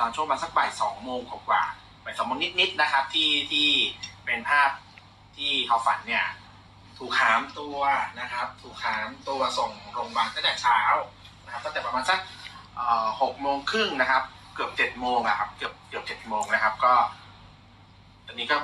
ตอนช่วงประมาณสักบ่ายสองโมงกว่าๆบ่ายสองโมงนิดๆนะครับ ที่ที่เป็นภาพที่เขาฝันเนี่ย ถูกหามตัวนะครับ ถูกหามตัวส่งโรงพยาบาลตั้งแต่เช้านะครับตั้งแต่ประมาณสักหกโมงครึ่งนะครับ เกือบเจ็ดโมงอะครับเกือบเกือบเจ็ดโมงนะครับ ก็ ตอนนี้ก็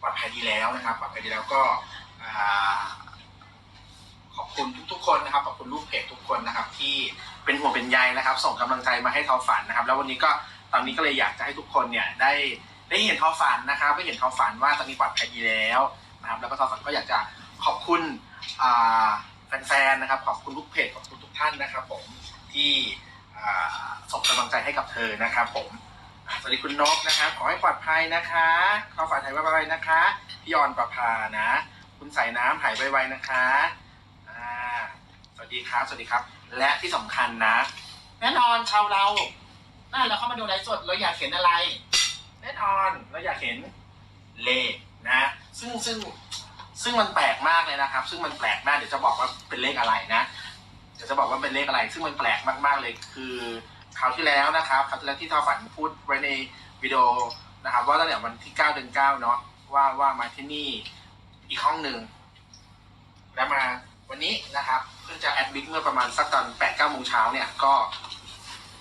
ปลอดภัยดีแล้วนะครับปลอดภัยดีแล้วก็อขอบคุณทุกๆคนนะครับขอบคุณลูกเพจทุกคนนะครับที่ เป็นห่วงเป็นใยนะครับ ส่งกำลังใจมาให้ทอฝันนะครับ แล้ววันนี้ก็ตอนนี้ก็เลยอยากจะให้ทุกคนเนี่ยได้ได้เห็นทอฝันนะครับได้เห็นทอฝันว่าตอนนี้ปลอดภัยดีแล้วนะครับ แล้วก็ทอฝันก็อยากจะขอบคุณแฟนๆนะครับ ขอบคุณลูกเพจขอบคุณทุกท่านนะครับ ผมที่ส่งกำลังใจให้กับเธอนะครับผมสวัสดีคุณนกนะครับขอให้ปลอดภัยนะคะขอฝากถ่ายไวๆนะคะพี่ยอนประภานะ คุณสายน้ำหายไวๆนะคะสวัสดีครับ สวัสดีครับ และที่สำคัญนะ แน่นอนชาวเราน่าเราเข้ามาดูไลฟ์สดเราอยากเห็นอะไร แน่นอนเราอยากเห็นเลขนะ ซึ่งซึ่งซึ่งมันแปลกมากเลยนะครับ ซึ่งมันแปลกมากเดี๋ยวจะบอกว่าเป็นเลขอะไรนะเดี๋ยวจะบอกว่าเป็นเลขอะไร ซึ่งมันแปลกมากๆเลยคือคราวที่แล้วนะครับคราวที่แล้วที่ทอฝันพูดไว้ในวิดีโอนะครับ ว่าตั้งแต่วันที่9เดือน9เนาะว่าว่ามาที่นี่อีกห้องหนึ่งแล้วมา วันนี้นะครับเพิ่งจะแอดมิดเมื่อประมาณสักตอน8 9โมงเช้าเนี่ยก็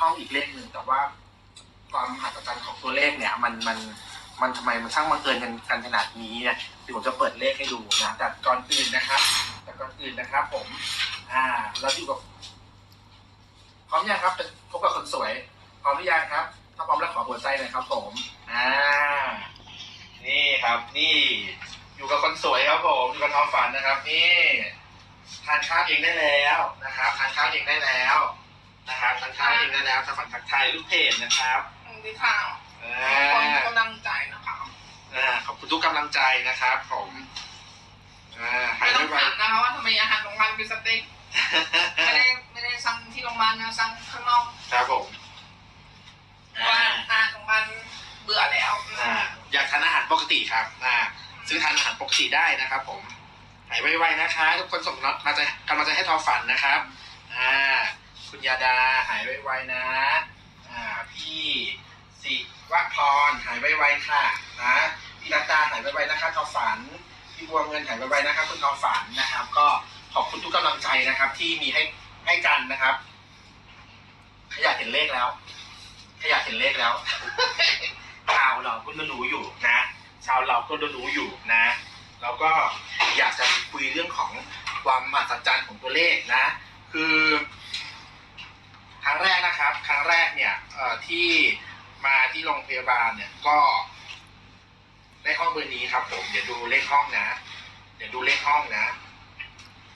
ห้องอีกเลขหนึ่งแต่ว่า ความมหัศจรรย์ของตัวเลขเนี่ย มันมันมันทำไมมันช่างบังเอิญกันกันขนาดนี้เนี่ยเดี๋ยวผมจะเปิดเลขให้ดูนะแต่ก่อนอื่นนะครับ แต่ก่อนอื่นนะครับ ผม อ่าเราอยู่กับพร้อมยังครับเป็นพบกับคนสวยพร้อมหรือยังครับ ถ้าพร้อมแล้วขอหัวใจหน่อยครับ ผมอ่านี่ครับ นี่ อยู่กับคนสวยครับผมอยู่กับท้องฝันนะครับ นี่ ทานข้าวเองได้แล้วนะครับทานข้าวเองได้แล้วนะครับทานข้าวเองได้แล้วทางฝันทักทายลูกเพจนะครับดีค่ะอ่ขอบคุณากำลังใจนะคะอ่าขอบคุณทุกกำลังใจนะครับผมอ่าหาไม่ยต้องไวถามนะคะว่าทำไมอาหารโรงพยาบาลเป็นสเต็กไม่ได้ไม่ได้สั่งที่โรงพยาบาลนะสั่งข้างนอกๆครับผมเพราะว่าอาหารโรงพยาบาลเบื่อแล้วอ่าอยากทานอาหารปกติครับอ่า ซึ่งทานอาหารปกติได้นะครับผม หายไวๆนะคะ ทุกคนส่งมาใจกำลังใจให้ทอฝันนะครับอ่าคุณยาดาหายไวๆนะอ่าพี่สิวพรหายไวๆค่ะนะพี่รัตตาหายไวๆนะคะทอฝันพี่บัวเงินหายไวๆนะครับคุณทอฝันนะครับ ก็ขอบคุณทุกกำลังใจนะครับ ที่มีให้ให้กันนะครับ ขยากเห็นเลขแล้วขยากเห็นเลขแล้วชาวเราก็รู้อยู่นะ ชาวเราก็รู้อยู่นะ แล้วก็อยากจะ คุยเรื่องของความมหัศจรรย์ของตัวเลขนะ คือครั้งแรกนะครับ ครั้งแรกเนี่ยที่มาที่โรงพยาบาลเนี่ยก็ได้ห้องเบอร์นี้ครับ ผมเดี๋ยวดูเลขห้องนะ เดี๋ยวดูเลขห้องนะ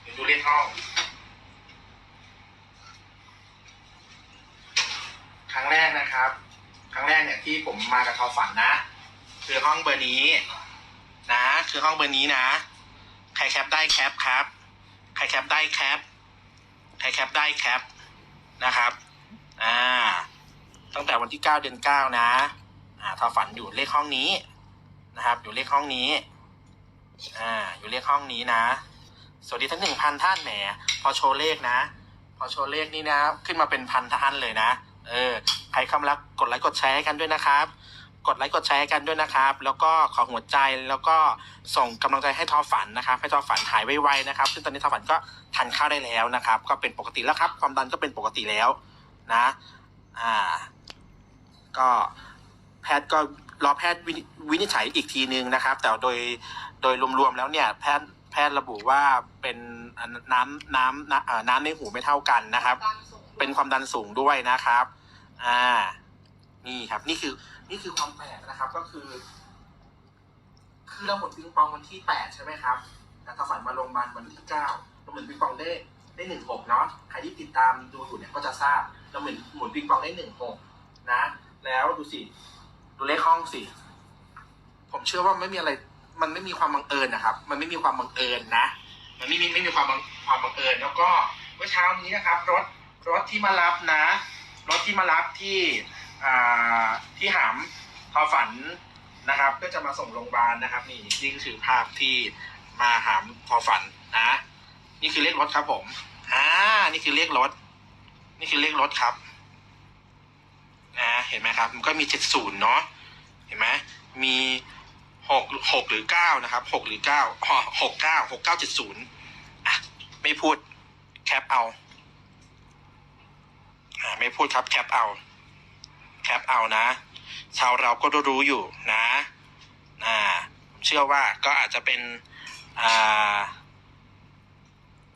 เดี๋ยวดูเลขห้อง ครั้งแรกนะครับ ครั้งแรกเนี่ยที่ผมมากับทอฝันนะ คือห้องเบอร์นี้นะ คือห้องเบอร์นี้นะ รแคปได้แคปครับ ใครแคปได้แคป ใครแคปได้แคปนะครับ อ่า ตั้งแต่วันที่เก้าเดือนเก้านะ อ่าทอฝันอยู่เลขห้องนี้นะครับ อยู่เลขห้องนี้ อ่า อยู่เลขห้องนี้นะ สวัสดีทั้งหนึ่งพันท่านแหม พอโชว์เลขนะ พอโชว์เลขนี่นะ ขึ้นมาเป็นพันท่านเลยนะ เออ ใครเข้ามาแล้วกดไลค์กดแชร์ให้กันด้วยนะครับ กดไลค์กดแชร์ให้กันด้วยนะครับ แล้วก็ขอหัวใจแล้วก็ส่งกำลังใจให้ทอฝันนะครับ ให้ทอฝันหายไวๆนะครับ ซึ่งตอนนี้ทอฝันก็ทานข้าวได้แล้วนะครับ ก็เป็นปกติแล้วครับ ความดันก็เป็นปกติแล้วนะ อ่า ก็แพทย์ก็รอแพทย์วินิวินิจฉัยอีกทีนึงนะครับ แต่โดยโดยรวมๆแล้วเนี่ย แพทย์แพทย์ระบุว่าเป็นน้ำน้ำน้ำน้ำในหูไม่เท่ากันนะครับ เป็นความดันสูงด้วยนะครับ อ่า นี่ครับ นี่คือ นี่คือความแปลกนะครับ ก็คือ คือเราหมดปิงปองวันที่แปดใช่ไหมครับแต่ถ้าฝันมาโรงพยาบาลวันที่เก้าเราหมุนปิงปองได้ได้หนึ่งหกเนาะใครที่ติดตามดูอยู่เนี่ยก็จะทราบเราหมุนหมุนปิงปองได้หนึ่งหกนะ แล้วดูสิดูเลขห้องสิผมเชื่อว่าไม่มีอะไร มันไม่มีความบังเอิญนะครับ มันไม่มีความบังเอิญนะมันไม่มีไม่มีความบังความบังเอิญแล้วก็เมื่อเช้านี้นะครับ รถรถที่มารับนะ รถที่มารับที่ ที่หามทอฝันนะครับ ก็จะมาส่งโรงพยาบาลนะครับ นี่นี่คือภาพที่มาหามทอฝันนะนี่คือเลขรถครับผมอ่านี่คือเลขรถ นี่คือเลขรถครับอ่าเห็นไหมครับ มันก็มีเจ็ดศูนย์เนาะเห็นไหมมีหกหกหรือเก้านะครับหกหรือเก้าหกเก้าหกเก้าเจ็ดศูนย์อะไม่พูดแคปเอาอ่าไม่พูดครับแคปเอา ปเอานะ ชาวเราก็รู้ๆอยู่นะอ่าผมเชื่อว่าก็อาจจะเป็นอ่า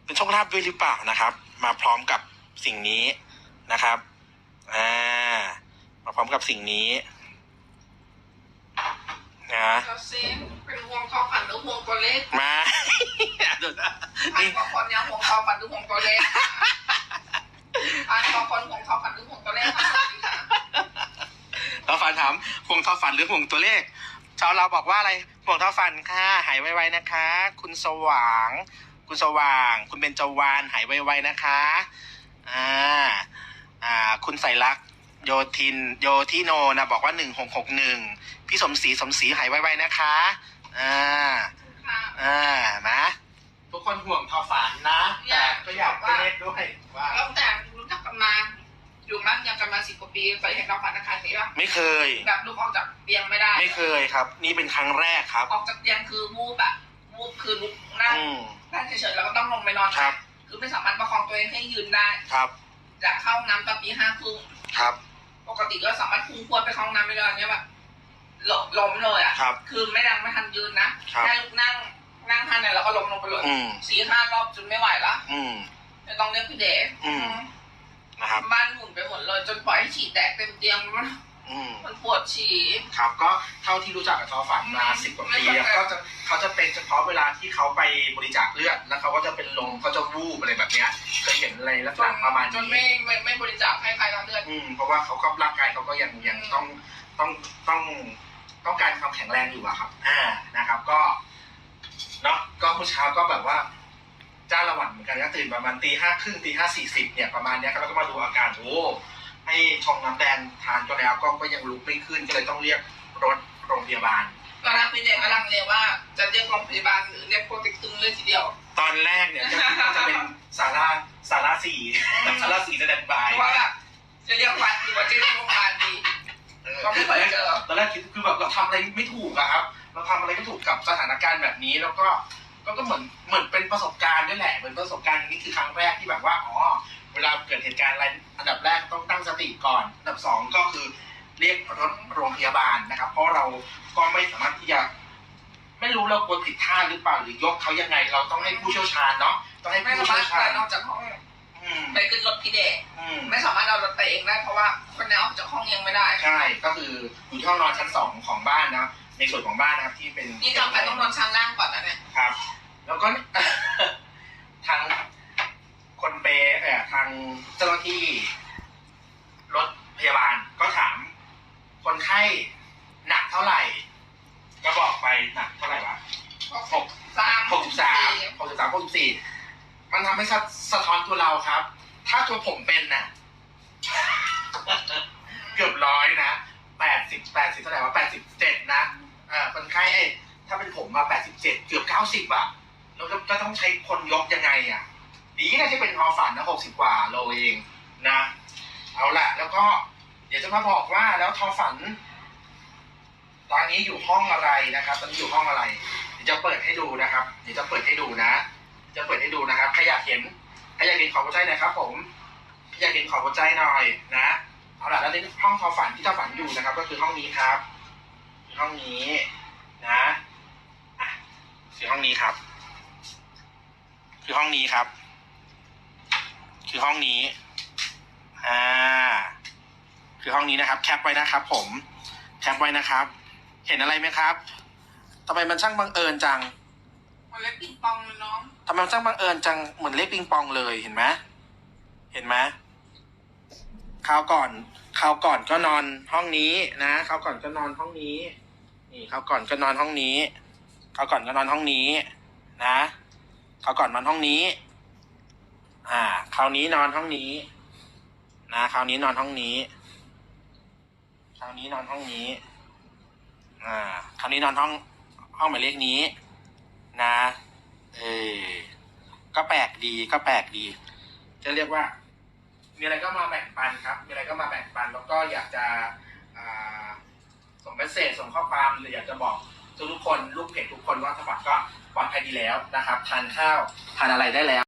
เป็นโชคลาภด้วยหรือเปล่านะครับ มาพร้อมกับสิ่งนี้นะครับอ่ามาพร้อมกับสิ่งนี้นะเราเซนเป็นห่วงความฝันหรือห่วงตัวเลขมาดูนะอันนี่ บางคนเนี่ยห่วงความฝันหรือห่วงตัวเลขอันบางคนห่วงความฝัน ห่วงทอฝันหรือห่วงตัวเลข ชาวเราบอกว่าอะไรห่วงทอฝันค่ะ หายไวๆนะคะ คุณสว่าง คุณสว่าง คุณเบญจวานหายไวๆนะคะอ่าอ่าคุณใส่รักโยทินโยทิโนนะบอกว่าหนึ่งหกหกหนึ่งพี่สมศรีสมศรีหายไวๆนะคะอ่าค่ะอ่านะทุกคนห่วงทอฝันนะ แต่ก็อยากได้เลขด้วยว่า ตั้งแต่รู้จักกันมา อยู่มั้งยังกันมาสิบกว่าปีเคยเห็นเราฝันอาคารนี้ป่ะไม่เคย แบบลุกออกจากเตียงไม่ได้ ไม่เคยครับ นี่เป็นครั้งแรกครับ ออกจากเตียงคือวูบอะวูบคือลุกนั่งอืมนั่งเฉยๆแล้วก็ต้องลงไปนอนครับ คือไม่สามารถประคองตัวเองให้ยืนได้ครับจะเข้าห้องน้ำตอนปีห้าครึ่งครับปกติก็สามารถพุ่งพรวดไปเข้าห้องน้ำไม่ได้เนี้ยแบบหลบล้มเลยอะครับ คือไม่ดังไม่ทันยืนนะครับแค่ลุกนั่งนั่งทันเนี่ยเราก็ล้มลงไปเลยอืมสี่ห้ารอบจนไม่ไหวละ อืม จะต้องเรียกพี่เด๋อืม นะครับ บ้านหมุนไปหมดเลยจนปล่อยให้ฉี่แตกเต็มเตียงมันอืม มันปวดฉี่ ครับก็เท่าที่รู้จักกับทอฝันมาอืมสิบกว่าไม่ปีเข้าใจ ก็จะเขาจะเป็นเฉพาะเวลาที่เขาไปบริจาคเลือดแล้วเขาก็จะเป็นลมเขาจะวูบอะไรแบบเนี้ยเคยเห็นอะไรลักษจนณะประมาณจนนี้ไม่ไม่ไม่บริจาคให้ใครทั้งเดือนอืมเพราะว่าเขาก็ร่างกายเขาก็ยังยังต้องต้องต้องต้องการความแข็งแรงอยู่อะครับ อ่านะครับ ก็เนาะก็เมื่อเช้าก็แบบว่า จ้าละหวันเหมือนกันก็ตื่นประมาณตีห้าครึ่งตีห้าสี่สิบเนี่ยประมาณเนี้ยครับแล้วก็มาดูอาการโอ้ให้ชงน้ำแดงทานก็แล้วก็ก็ยังลุกไม่ขึ้นก็เลยต้องเรียกรถโรงพยาบาลตอนนั้นพี่เด๋กำลังเรียกว่าจะเรียกโรงพยาบาลหรือเรียกโปรติกตึงเลยทีเดียว ตอนแรกเนี่ยจะจะเป็นสาราสาราสี่สาราสี่จะแดนบายเพราะว่าแบบจะเรียกวัดหรือว่าจะเรียกโรงพยาบาลดีเออก็ไม่เคยเจอตอนแรกคิดคือแบบเราทำอะไรไม่ถูกอะครับ เราทำอะไรไม่ถูกกับสถานการณ์แบบนี้แล้วก็ ก็ก็เหมือนเหมือนเป็นประสบการณ์ด้วยแหละ เหมือนประสบการณ์นี้คือครั้งแรกที่แบบว่าอ๋อเวลาเกิดเหตุการณ์อะไรอันดับแรกต้องตั้งสติก่อน อันดับสองก็คือเรียกรถโรงพยาบาลนะครับ เพราะเราก็ไม่สามารถที่จะไม่รู้เรากดผิดท่าหรือเปล่าหรือยกเขายังไง เราต้องให้ผู้เชี่ยวชาญเนาะต้องให้ไม่ผู้สามารเชี่ถยวชาญเดินออกจากห้องอืมไปขึ้นรถพี่เด๋อืมไม่สามารถเอารถไปเองได้เพราะว่าคนนี้ออกจากห้องเองไม่ได้ ใช่ก็คืออยู่ที่ห้องนอนชั้นสองของบ้านนะ ในส่วนของบ้านนะครับที่เป็นนี่กลับไปต้องนอนชั้นล่างก่อนนะเนี่ยครับ แล้วก็ทางคนเปย์เอ่อทางเจ้าหน้าที่รถพยาบาลก็ถาม คนไข้หนักเท่าไหร่ ก็บอกไปหนักเท่าไหร่วะหกสามหกสิบสามหกสิบสามหกสิบสี่มันทำให้สะสะท้อนตัวเราครับ ถ้าตัวผมเป็นน่ะ เกือบร้อยนะแปดสิบแปดสิบเท่าไหร่วะแปดสิบเจ็ดนะ อ่าคนไข้เอ้ถ้าเป็นผมมาแปดสิบเจ็ดเกือบเก้าสิบอะแล้วจะต้องใช้คนยกยังไงอะดีนะที่เป็นพอฝันนะหกสิบกว่าโลเองนะ เอาละแล้วก็ เดี๋ยวจะมาบอกว่าแล้วทอฝันตอนนี้อยู่ห้องอะไรนะครับ ตอนนี้อยู่ห้องอะไร เดี๋ยวจะเปิดให้ดูนะครับ เดี๋ยวจะเปิดให้ดูนะ จะเปิดให้ดูนะครับใครอยากเห็นใครอยากเห็นขอหัวใจหน่อยครับ ผมใครอยากเห็นขอหัวใจหน่อยนะ เอาล่ะแล้วในห้องทอฝันที่ทอฝันอยู่นะครับ ก็คือห้องนี้ครับ ห้องนี้นะอะคือห้องนี้ครับ คือห้องนี้ครับ คือห้องนี้อ่าคือห้องนี้นะครับ แคปไว้นะครับ ผมแคปไว้นะครับ เห็นอะไรไหมครับทำไมมันช่างบังเอิญจังมันเล็กปิงปองเลยน้องทำไมมันช่างบังเอิญจังเหมือนเลขปิงปองเลยเห็นไหมเห็นไหมคราวก่อนคราวก่อนก็นอนห้องนี้นะคราวก่อนก็นอนห้องนี้ นี่คราก่อนก็นอนห้องนี้คราก่อนก็นอนห้องนี้ นะคราก่อนนอนห้องนี้ อ่าคราวนี้นอนห้องนี้ นะคราวนี้นอนห้องนี้คราวนี้นอนห้องนี้ อ่าคราวนี้นอนห้องห้องหมายเลขนี้ นะ เออก็แปลกดีก็แปลกดี จะเรียกว่า มีอะไรก็มาแบ่งปันครับ มีอะไรก็มาแบ่งปัน แล้วก็อยากจะอ่า ส่งเมสเซจส่งข้อความหรืออยากจะบอกทุกคนลูกเพจทุกคนว่าสมัครก็ปลอดภัยดีแล้วนะครับ ทานข้าวทานอะไรได้แล้ว